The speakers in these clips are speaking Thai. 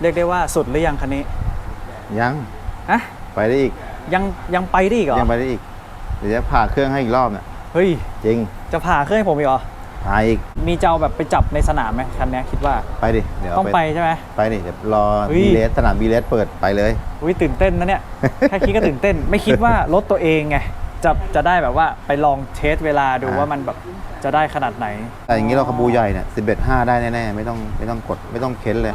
เรียกได้ว่าสุดหรือยังคันนี้ยังฮะไปได้อีกยังยังไปได้อีกเหรอยังไปได้อีกเดี๋ยวจะผ่าเครื่องให้อีกรอบเนี่ยเฮ้ยจริงจะผ่าเครื่องให้ผมอีกเหรอผ่าอีกมีเจ้าแบบไปจับในสนามไหมคันนี้คิดว่าไปดิเดี๋ยวต้องไปใช่ไหมไปดิเดี๋ยวรอเฮ้ย บีเลสสนามบีเลสเปิดไปเลยอุ้ยตื่นเต้นนะเนี่ย แค่คิดก็ตื่นเต้น ไม่คิดว่ารถตัวเองไงจะจะได้แบบว่าไปลองเทสเวลาดูอ่าว่ามันแบบจะได้ขนาดไหนแต่อย่างนี้เราขบูใหญ่เนี่ยสิบเอ็ดห้าได้แน่ๆไม่ต้องไม่ต้องกดไม่ต้องเค้นเลย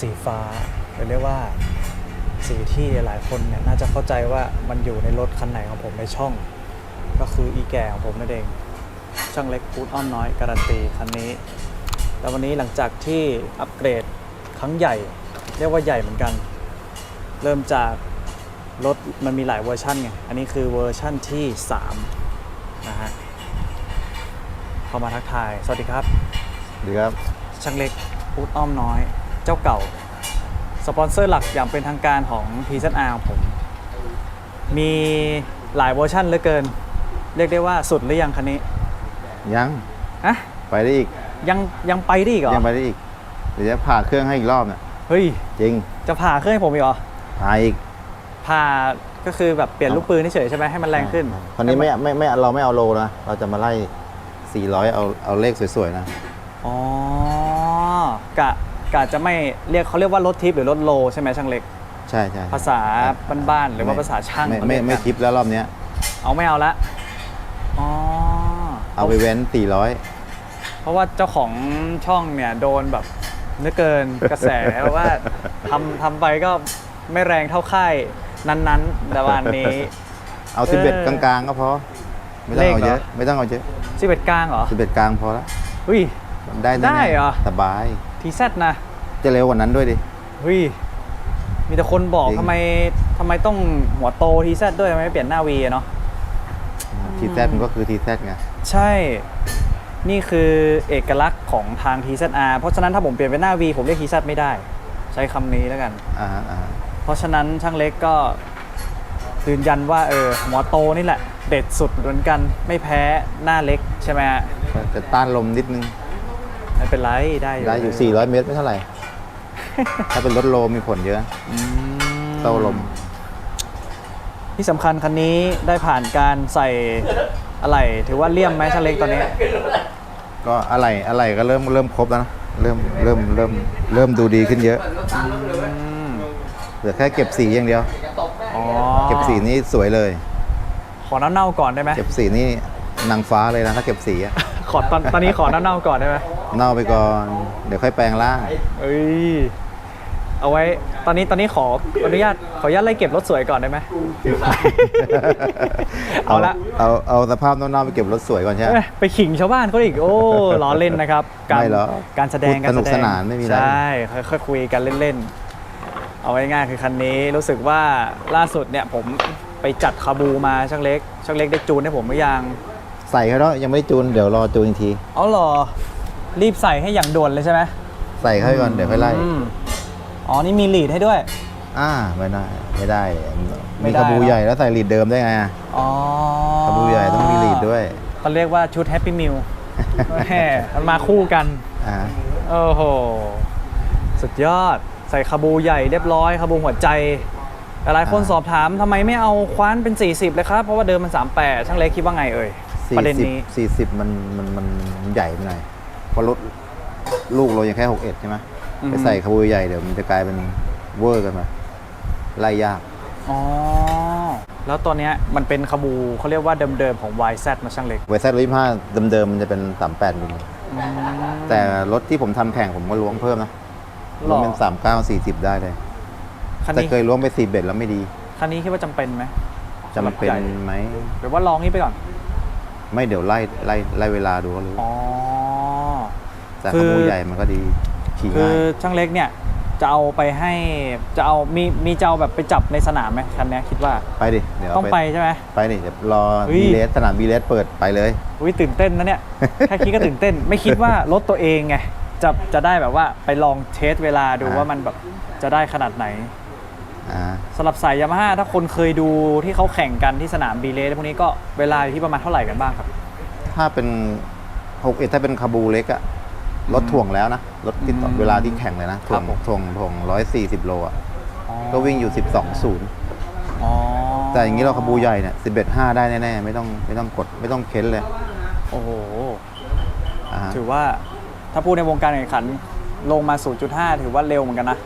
สีฟ้าเรียกได้ว่า สีที่หลาย คนเนี่ยน่าจะเข้าใจว่ามันอยู่ในรถคันไหนของผมในช่อง ก็คืออีแก่ของผมนั่นเอง ช่างเล็กพูดอ้อมน้อยการันตีคันนี้ แล้ววันนี้หลังจากที่อัปเกรดครั้งใหญ่ เรียกว่าใหญ่เหมือนกัน เริ่มจากรถมันมีหลายเวอร์ชันไง อันนี้คือเวอร์ชันที่3นะฮะเข้ามาทักทาย สวัสดีครับ ดีครับ ช่างเล็กพูดอ้อมน้อย เจ้าเก่า สปอนเซอร์หลักอย่างเป็นทางการของ p z r ของผม มีหลายเวอร์ชันเหลือเกิน เรียกได้ว่าสุดหรือยังคันนี้ยังฮะไปได้อีกยังยังไปได้อีกเหรอยังไปได้อีกเดี๋ยวจะผ่าเครื่องให้อีกรอบเนี่ยเฮ้ยจริงจะผ่าเครื่องให้ผมอีกเหรอผ่าอีกผ่าก็คือแบบเปลี่ยนลูกปืนเฉยๆใช่ไหมให้มันแรงขึ้นคนนี้ไม่ไม่ไม่เราไม่เอาโลนะเราจะมาไล่400เอาเอาเลขสวยๆนะอ๋อกะ กะจะไม่เรียกเขาเรียกว่ารถทิปหรือรถโลใช่ไหมช่างเล็ก ใช่ใช่ภาษาบ้านๆหรือว่าภาษาช่างไม่เขาไม่เรียกไม่กันทิปแล้วรอบเนี้ยเอาไม่เอาละอ๋อเอาไปเว้นเพราะว่าเจ้าของช่องเนี่ยโดนแบบเนื้อเกินกระแสว่าทำทำไปก็ไม่แรงเท่าค่ายนั้นๆแต่วันนี้400เอาเออ11กลางๆก็พอ ไม่ต้องเอาเลขเหรอเยอะ ไม่ต้องเอาเยอะสิบเอ็ดกลางเหรอ11กลางพอแล้วหุ้ยได้แน่ๆได้เหรอ สบาย ทีแซนะจะเร็วกว่านั้นด้วยดิหุ้ยมีแต่คนบอกจริงทำไมทำไมต้องหัวโตทีแซด้วยทำไมไม่เปลี่ยนหน้าวีอะเนาะทีแซมันก็คือทีแซไงใช่ นี่คือเอกลักษณ์ของทาง TZR เพราะฉะนั้นถ้าผมเปลี่ยนเป็นหน้า V ผมเรียก TZ ไม่ได้ ใช้คำนี้แล้วกัน อ่าฮะอ่าฮะเพราะฉะนั้นช่างเล็กก็ยืนยันว่าเออหมอโตนี่แหละ เด็ดสุดเหมือนกันไม่แพ้หน้าเล็กใช่ไหมฮะก็จะต้านลมนิดนึง ไม่เป็นไรได้อยู่ได้อยู่ 400 เมตรไม่เท่าไหร่ ถ้าเป็นรถโลมีผลเยอะอืมโต้ลม ที่สำคัญคันนี้ได้ผ่านการใส่อะไรถือว่าเลี่ยมไหมช่างเล็กตอนนี้ ก็อะไรอะไรก็เริ่มเริ่มครบแล้วนะเริ่มเริ่มเริ่มเริ่มดูดีขึ้นเยอะอืมเหลือแค่เก็บสีอย่างเดียว อ๋อเก็บสีนี่สวยเลย ขอเน่าๆก่อนได้ไหมเก็บสีนี่นางฟ้าเลยนะถ้าเก็บสีอะ ขอตอนตอนนี้ขอเน่าๆก่อนได้ไหม เน่าไปก่อน เดี๋ยวค่อยแปลงร่าง เอ้ย เอาไว้ ตอนนี้ตอนนี้ขออนุญาตขออนุญาตไล่เก็บรถสวยก่อนได้ไหม เอาละ เอาเอาสภาพเน่าๆไปเก็บรถสวยก่อนใช่ไหมเอ้ยไปขิงชาวบ้านเขาอีก โอ้ล้อเล่นนะครับ การไม่หรอกการแสดงพูดการสนุแสกดงสนานไม่มีอะไร ใช่ค่อยๆคุยกันเล่นๆ เอาไว้ง่ายๆคือคันนี้รู้สึกว่าล่าสุดเนี่ยผมไปจัดคาบูมาช่างเล็กช่างเล็กได้จูนให้ผมหรือยัง ใส่เขาแล้วยังไม่ได้จูน เดี๋ยวรอจูนอีกที เอาเหรอ รีบใส่ให้อย่างด่วนเลยใช่ไหมใส่เข้าไปก่อนเดี๋ยวค่อยไล่ อืมอ๋อ นี่มีลีดให้ด้วย อ่าไม่ได้ไม่ได้ไม่มีได้ขบูเหรอ ใหญ่แล้วใส่ลีดเดิมได้ไงอะอ๋อขบูใหญ่ต้องมีลีดด้วยเขาเรียกว่าชุดแฮปปี้มิลแหมมันมาคู่กัน อ่าโอ้โห สุดยอด ใส่คาบูใหญ่เรียบร้อยคาบูหัวใจแต่หลายคนอ่าสอบถามทำไมไม่เอาคว้านเป็น 40 เลยครับ เพราะว่าเดิมมัน 38 ช่างเล็กคิดว่าไงเอ่ยสี่ประเด็นสิบนี้สี่สิบมันมันมันมันใหญ่ไปหน่อย เพราะรถลูกเรายังแค่หกเอ็ดใช่ไหมอืมไปใส่ขบูใหญ่เดี๋ยวมันจะกลายเป็นเวอร์กันมาไล่ยาก อ๋อ แล้วตอนเนี้ยมันเป็นคาบูเขาเรียกว่าเดิมๆของ YZ มาช่างเล็กเวสต์ร้อยห้าเดิมๆมันจะเป็นสามแปดมิลแต่รถที่ผมทำแข่งผมก็ล้วงเพิ่มนะหรล้วองเป็นสามเก้าสี่สิบได้เลยคันแต่นี้เคยล้วงไปสี่เบ็ดแล้วไม่ดี คันนี้คิดว่าจำเป็นไหมจะมันเป็นไหมหรือว่าลองนี้ไปก่อน ไม่เดี๋ยวไล่ไล่ไล่เวลาดูก็รู้อ๋อ แต่คืขอบูใหญ่มันก็ดีขี่คืง่าอยช่างเล็กเนี่ยจะเอาไปให้จะเอามีมีจะเอาแบบไปจับในสนามไหมคันเนี้ยคิดว่าไปดิเดี๋ยวต้องเราไปใช่ไหม ไปดิเดี๋ยวรอเฮ้ย บีเลสสนามบีเลสเปิดไปเลย อุ้ยตื่นเต้นนะเนี่ย แค่คิดก็ตื่นเต้น ไม่คิดว่ารถตัวเองไงจะจะได้แบบว่าไปลองเทสเวลาดูอ่า ว่ามันแบบจะได้ขนาดไหนอ่าสำหรับสายยามาฮ่าถ้าคนเคยดูที่เขาแข่งกันที่สนามบีเลสพวกนี้ก็เวลาอยู่ที่ประมาณเท่าไหร่กันบ้างครับ ถ้าเป็นหกเอ็ดถ้าเป็นคาบูเล็กอะ รถถ่วงแล้วนะ รถที่ต่ออืมเวลาที่แข่งเลยนะถ่วงครับผมถ่วงถ่วงร้อยสี่สิบโลอะก็วิ่งอยู่สิบสองศูนย์อ๋อแต่อย่างนี้เราคาบูใหญ่เนี่ยสิบเอ็ดห้าได้แน่ๆ ไม่ต้องไม่ต้องกดไม่ต้องเค้นเลย โอ้โหอ่าฮะถือว่าถ้าพูดในวงการแข่งขันลงมา 0.5 ถือว่าเร็วเหมือนกันนะ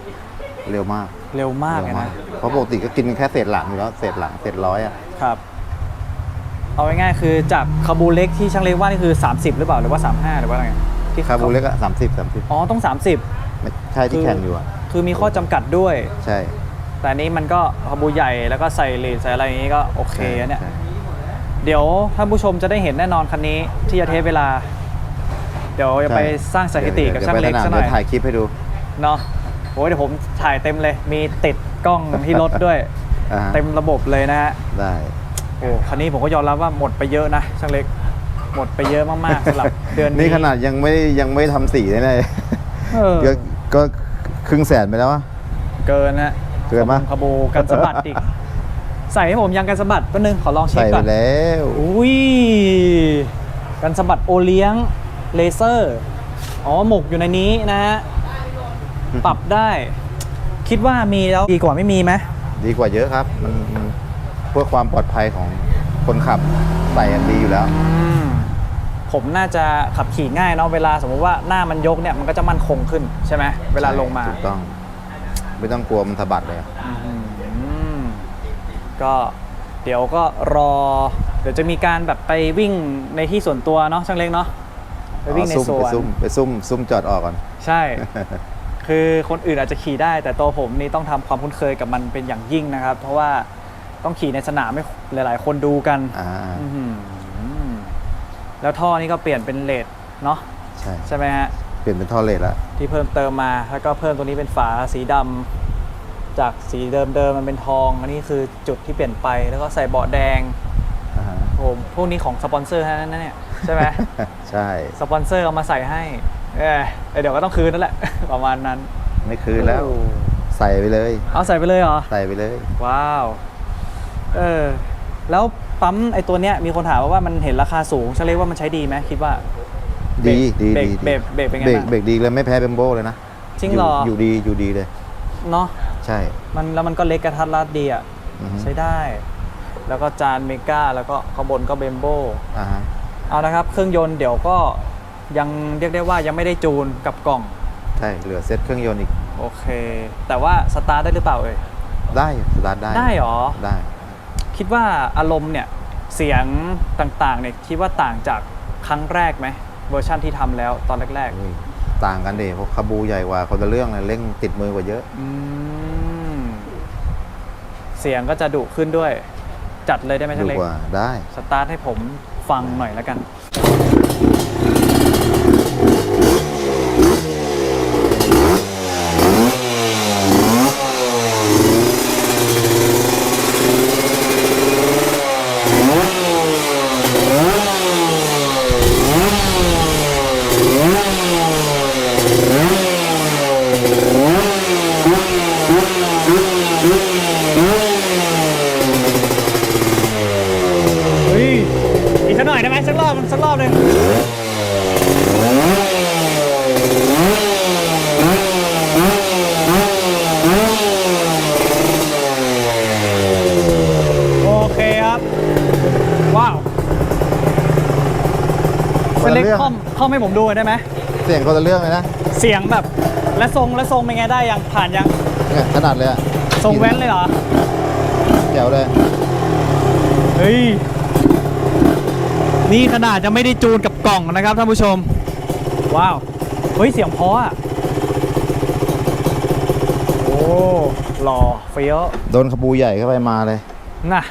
เร็วมาก เร็วมากเลยร็วนะ เพราะปกติก็กินแค่เศษหลังอยู่แล้วเศษหลังเศษร้อยอะครับ เอาง่ายๆคือจากคาบูเล็กที่ช่างเล็กว่านี่คือ 30 หรือเปล่าหรือว่า 35 หรือว่าอะไร ที่คาบูเล็กอะสามสิบสามสิบอ๋อต้องไม่ใช่ที่แข่งอยู่อะ30 คือมีข้อจำกัดด้วย ใช่แต่อันนี้มันก็คาบูใหญ่แล้วก็ใส่เลนใส่อะไรอย่างนี้ก็โอเคใช่อะเนี่ย ใช่ เดี๋ยวท่านผู้ชมจะได้เห็นแน่นอนคันนี้ที่จะเทสเวลา เดี๋ยวจะไปสร้างสถิติกับดี๋ยวช่างเล็กดี๋ยวซะหไปน่อยเดี๋วถ่ายคลิปให้ดูเนาะโอ้ยเดี๋ยวผมถ่ายเต็มเลย มีติดกล้องที่รถด้วย อ่าฮะเต็มระบบเลยนะฮะได้ โอ้คันนี้ผมก็ยอมรับว่าหมดไปเยอะนะช่างเล็ก หมดไปเยอะมากๆสำหรับเดือนนี้นี่ขนาดยังไม่ยังไม่ทำสีเลยนะเออก็ก็ครึ่งแสนไปแล้ววะเกินนะเกินปะ ขบูกันสะบัดอีก ใส่ให้ผมยังกันสะบัดแป๊บนึงขอลองเช็คใส่ก่ไปอน แล้วอุ้ยกันสะบัดโอเลี้ยงเลเซอร์ อ๋อ หมกอยู่ในนี้นะฮะ ปรับได้ คิดว่ามีแล้วดีกว่าไม่มีไหมดีกว่าเยอะครับ มันมันเพื่อความปลอดภัยของคนขับใส่อันดีอยู่แล้ว อืม ผมน่าจะขับขี่ง่ายเนาะเวลาสมมุติว่าหน้ามันยกเนี่ยมันก็จะมั่นคงขึ้นใช่ไหมเวลาลงมาถูกต้อง ไม่ต้องกลัวมันสะบัดเลย อืมก็เดี๋ยวก็รอ เดี๋ยวจะมีการแบบไปวิ่งในที่ส่วนตัวเนาะช่างเล็กเนาะไปวิ่งในอ๋อสซุ่มวไปนซุ่มไปซุ่มซุ่มจอดออกก่อน ใช่ คือคนอื่นอาจจะขี่ได้ แต่ตัวผมนี่ต้องทำความคุ้นเคยกับมันเป็นอย่างยิ่งนะครับ เพราะว่าต้องขี่ในสนามให้หลาย ๆ คนดูกันอ่า อื้อหือ แล้วท่อนี่ก็เปลี่ยนเป็นเลดเนาะใช่ใช่ไหมฮะเปลี่ยนเป็นท่อเลดแล้วที่เพิ่มเติมมาแล้วก็เพิ่มตัวนี้เป็นฝาสีดำจากสีเดิมๆมันเป็นทอง อันนี้คือจุดที่เปลี่ยนไปแล้วก็ใส่เบาะแดงอ่าฮะผมพวกนี้ของสปอนเซอร์ทั้งนั้นนะเนี่ยใช่ไหมใช่สปอนเซอร์เอามาใส่ให้เออเดี๋ยวก็ต้องคืนนั่นแหละ ประมาณนั้น ไม่คืนแล้วโอ้ใส่ไปเลย เอาใส่ไปเลยเหรอ ใส่ไปเลย ว้าว เออ แล้ว ปั๊มไอตัวเนี้ยมีคนถามว่าว่ามันเห็นราคาสูงฉันเรียกว่ามันใช้ดีไหมคิดว่าดีดีเบรกดีเบรกเบรกเป็นไงเบรกบ้างเบรกดีเลยไม่แพ้เบมโบเลยนะจริงเหรอยู่อยู่ดีอยู่ดีเลยเนาะใช่ มันแล้วมันก็เล็กกระทัดรัดดีอะอือฮึใช้ได้ แล้วก็จานเมกาแล้วก็ข้างบนก็เบมโบอ่าฮะเอานะครับ เครื่องยนต์เดี๋ยวก็ยังเรียกได้ว่ายังไม่ได้จูนกับกล่อง ใช่ เหลือเซ็ตเครื่องยนต์อีก โอเค แต่ว่าสตาร์ทได้หรือเปล่าเอ่ยได้สตาร์ทได้ ได้เหรอ ได้ คิดว่าอารมณ์เนี่ยเสียงต่างๆเนี่ยคิดว่าต่างจากครั้งแรกไหมเวอร์ชั่นที่ทำแล้วตอนแรกเฮ้ยต่างกันเดเพราะคาบูใหญ่กว่าคนละเรื่องเลยเร่งติดมือกว่าเยอะๆอืม เสียงก็จะดุขึ้นด้วย จัดเลยได้ไหมดูช่างเล็กกว่าได้ สตาร์ทให้ผมฟังหน่อยแล้วกัน เฮ้ย อีกสักหน่อยได้ไหมสักรอบสักรอบหนึ่งโอเคครับ ว้าว ค เส้ น น ละ เล็ก เรื่อง คอมคอม ให้ผมดูหน่อยได้ไหมเสียงคนละเรื่องเลยนะเสียงแบบและทรงและทรงเป็นไงได้ยังผ่านยังเนี่ยขนาดเลยอะทรงแว้นเลยเหรอแจ๋วเลยเฮ้ยนี่ขนาดจะไม่ได้จูนกับกล่องนะครับท่านผู้ชม ว้าวเฮ้ยเสียงเพราะอะโอ้หล่อเฟี้ยวโดนคาบูใหญ่เข้าไปมาเลยน่ะ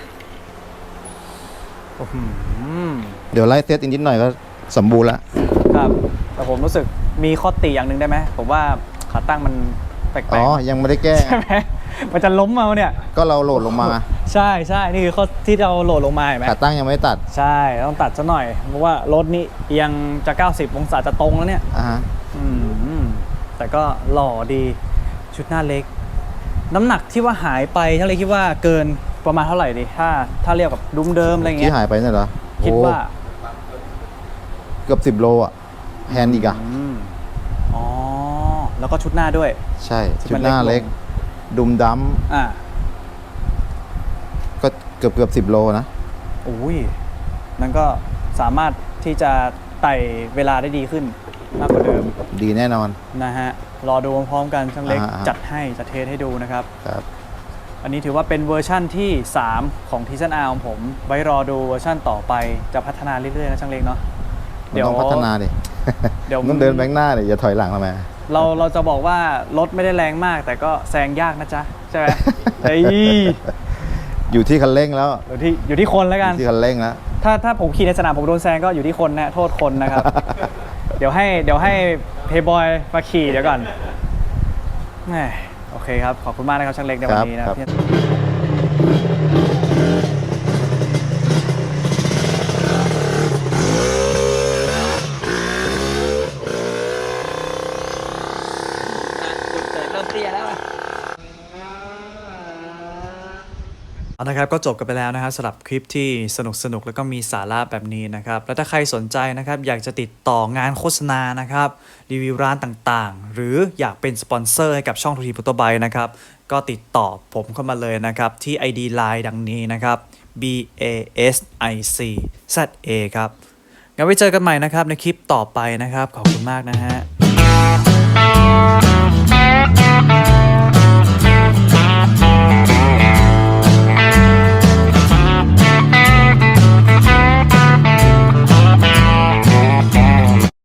อื้อหือ เดี๋ยวไล่เซตอีกนิดหน่อยก็สมบูรณ์ละ ครับ แต่ผมรู้สึกมีข้อติอย่างหนึ่งได้ไหมผมว่าขาตั้งมันแปลกอ๋อยังไม่ได้แก้ ๆใช่ไหมมันจะล้มมาเนี่ยก็เราโหลดลงมาใช่ใช่นี่คือข้อที่เราโหลดลงมาเห็นไหม ขาตั้งยังไม่ได้ตัดใช่ต้องตัดซะหน่อย เพราะว่ารถนี่เอียงจะ 90 องศาจะตรงแล้วเนี่ยอ่าฮะอืมแต่ก็หล่อดีชุดหน้าเล็ก น้ำหนักที่ว่าหายไปช่างเล็กคิดว่าเกินประมาณเท่าไหร่ดี ถ้าถ้าเรียกกับดุมเดิมอะไรเงี้ที่ยหายไปเนี่ยเหรอคิดว่าโอ้เกือบสิบโลอะ แฮนด์อีกอะอืมอ๋อ แล้วก็ชุดหน้าด้วย ใช่ที่ชุมัดนหน้าเล็เล็กกลดุมดัมอ่าก็เกือบเกือบสิบโลนะ อุ้ยนั่นก็สามารถที่จะไต่เวลาได้ดีขึ้นมากกว่าเดิมดีแน่นอน นะฮะ รอดูพร้อมๆกันช่างเล็กอ่าอ่าจัดให้จะเทสให้ดูนะครับ ครับ อันนี้ถือว่าเป็นเวอร์ชั่นที่ 3 ของทีซันอาของผม ไว้รอดูเวอร์ชั่นต่อไปจะพัฒนาเรื่อยๆนะช่างเล็กเนาะ มันต้องพัฒนาดิ เดี๋ยวมันต้องเดินแบงหน้าดิอย่าถอยหลังทำไมเราเราจะบอกว่ารถไม่ได้แรงมาก แต่ก็แซงยากนะจ๊ะใช่ไหมเฮ้ยอยู่ที่คันเร่งแล้วอยู่ที่อยู่ที่คนแล้วกันที่คันเร่งแล้วถ้าถ้าผมขี่ในสนามผมโดนแซงก็อยู่ที่คนนะโทษคนนะครับ เดี๋ยวให้เดี๋ยวให้เพย์บอยมาขี่เดี๋ยวก่อนแหมโอเคครับ ขอบคุณมากนะครับช่างเล็กในวันนี้นะครับ จุดเกิดเริ่มเตี้ยแล้ว เอานะครับก็จบกันไปแล้วนะครับสำหรับคลิปที่สนุกสนุกแล้วก็มีสาระแบบนี้นะครับแล้วถ้าใครสนใจนะครับอยากจะติดต่องานโฆษณานะครับรีวิวร้านต่างๆ หรืออยากเป็นสปอนเซอร์ให้กับช่องทูทีพุตโตไบนะครับก็ติดต่อผมเข้ามาเลยนะครับที่ ID Line ดังนี้นะครับ B A S I C Z A ครับงั้นไว้เจอกันใหม่นะครับในคลิปต่อไปนะครับขอบคุณมากนะฮะ